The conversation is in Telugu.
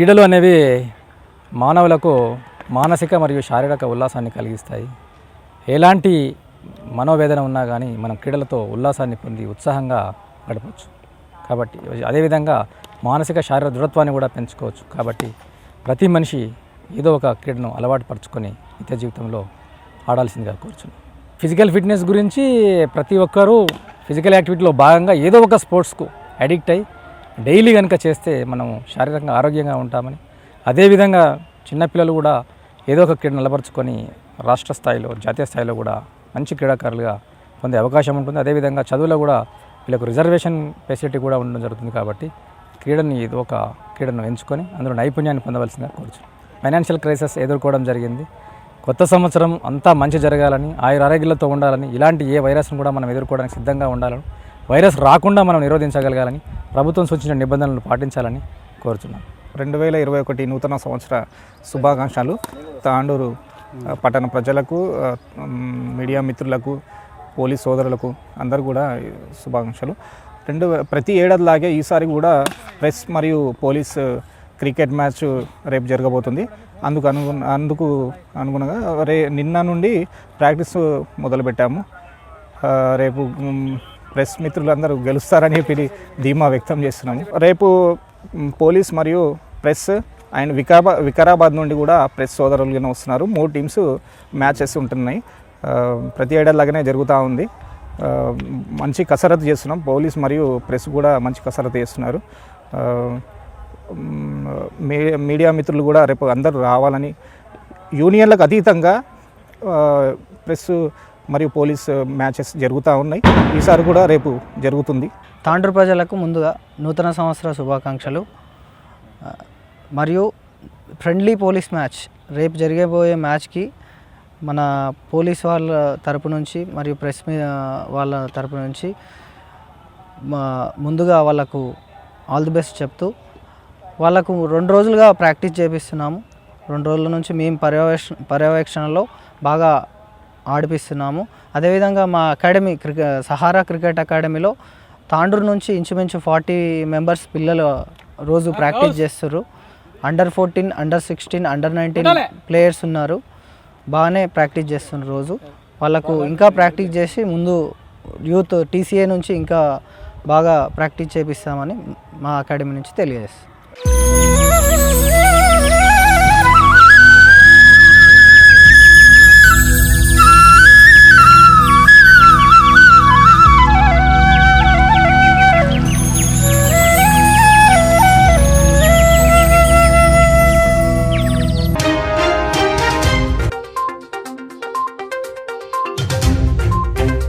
క్రీడలు అనేవి మానవులకు మానసిక మరియు శారీరక ఉల్లాసాన్ని కలిగిస్తాయి. ఎలాంటి మనోవేదన ఉన్నా కానీ మనం క్రీడలతో ఉల్లాసాన్ని పొంది ఉత్సాహంగా గడపవచ్చు కాబట్టి అదేవిధంగా మానసిక శారీరక దృఢత్వాన్ని కూడా పెంచుకోవచ్చు. కాబట్టి ప్రతి మనిషి ఏదో ఒక క్రీడను అలవాటు పరుచుకొని నిత్య జీవితంలో ఆడాల్సిందిగా కోరుచున్నాను ఫిజికల్ ఫిట్నెస్ గురించి ప్రతి ఒక్కరూ ఫిజికల్ యాక్టివిటీలో భాగంగా ఏదో ఒక స్పోర్ట్స్కు అడిక్ట్ అయ్యి డైలీ కనుక చేస్తే మనం శారీరకంగా ఆరోగ్యంగా ఉంటామని అదేవిధంగా చిన్నపిల్లలు కూడా ఏదో ఒక క్రీడ నిలబరుచుకొని రాష్ట్ర స్థాయిలో జాతీయ స్థాయిలో కూడా మంచి క్రీడాకారులుగా పొందే అవకాశం ఉంటుంది. అదేవిధంగా చదువులో కూడా వీళ్ళకు రిజర్వేషన్ ఫెసిలిటీ కూడా ఉండడం జరుగుతుంది కాబట్టి క్రీడని ఏదో ఒక క్రీడను ఎంచుకొని అందులో నైపుణ్యాన్ని పొందవలసిందిగా కోరుచు ఫైనాన్షియల్ క్రైసిస్ ఎదుర్కోవడం జరిగింది. కొత్త సంవత్సరం అంతా మంచి జరగాలని ఆయుర ఆరోగ్యాలతో ఉండాలని ఇలాంటి ఏ వైరస్ను కూడా మనం ఎదుర్కోవడానికి సిద్ధంగా ఉండాలని వైరస్ రాకుండా మనం నిరోధించగలగాలని ప్రభుత్వం సూచించిన నిబంధనలు పాటించాలని కోరుతున్నాను రెండు వేల ఇరవై ఒకటి నూతన సంవత్సర శుభాకాంక్షలు తాండూరు పట్టణ ప్రజలకు మీడియా మిత్రులకు పోలీస్ సోదరులకు అందరు కూడా శుభాకాంక్షలు. రెండు ప్రతి ఏడాదిలాగే ఈసారి కూడా ప్రెస్ మరియు పోలీస్ క్రికెట్ మ్యాచ్ రేపు జరగబోతుంది. అందుకు అనుగు అందుకు అనుగుణంగా రే నిన్న నుండి ప్రాక్టీస్ మొదలుపెట్టాము. రేపు ప్రెస్ మిత్రులందరూ గెలుస్తారని చెప్పి ధీమా వ్యక్తం చేస్తున్నాము. రేపు పోలీస్ మరియు ప్రెస్ అండ్ వికారాబాద్ వికారాబాద్ నుండి కూడా ప్రెస్ సోదరులుగానే వస్తున్నారు. మూడు టీమ్స్ మ్యాచెస్ ఉంటున్నాయి. ప్రతి ఏడాదిలాగానే జరుగుతూ ఉంది. మంచి కసరత్తు చేస్తున్నాం. పోలీస్ మరియు ప్రెస్ కూడా మంచి కసరత్తు చేస్తున్నారు. మీ- మీడియా మిత్రులు కూడా రేపు అందరూ రావాలని యూనియన్లకు అతీతంగా ప్రెస్ మరియు పోలీస్ మ్యాచెస్ జరుగుతూ ఉన్నాయి. ఈసారి కూడా రేపు జరుగుతుంది. తాండ్రు ప్రజలకు ముందుగా నూతన సంవత్సర శుభాకాంక్షలు. మరియు ఫ్రెండ్లీ పోలీస్ మ్యాచ్ రేపు జరిగేబోయే మ్యాచ్కి మన పోలీస్ వాళ్ళ తరపు నుంచి మరియు ప్రెస్ మీ వాళ్ళ తరపు నుంచి ముందుగా వాళ్ళకు ఆల్ ది బెస్ట్ చెప్తూ వాళ్ళకు రెండు రోజులుగా ప్రాక్టీస్ చేపిస్తున్నాము. రెండు రోజుల నుంచి మేము పర్యవేక్ష పర్యవేక్షణలో బాగా ఆడిపిస్తున్నాము. అదేవిధంగా మా అకాడమీ క్రికె సహారా క్రికెట్ అకాడమీలో తాండూరు నుంచి ఇంచుమించు ఫార్టీ మెంబర్స్ పిల్లలు రోజు ప్రాక్టీస్ చేస్తారు under fourteen under sixteen under nineteen players ఉన్నారు. బాగానే ప్రాక్టీస్ చేస్తున్నారు రోజు. వాళ్ళకు ఇంకా ప్రాక్టీస్ చేసి ముందు యూత్ టీసీఏ నుంచి ఇంకా బాగా ప్రాక్టీస్ చేపిస్తామని మా అకాడమీ నుంచి తెలియజేస్తాం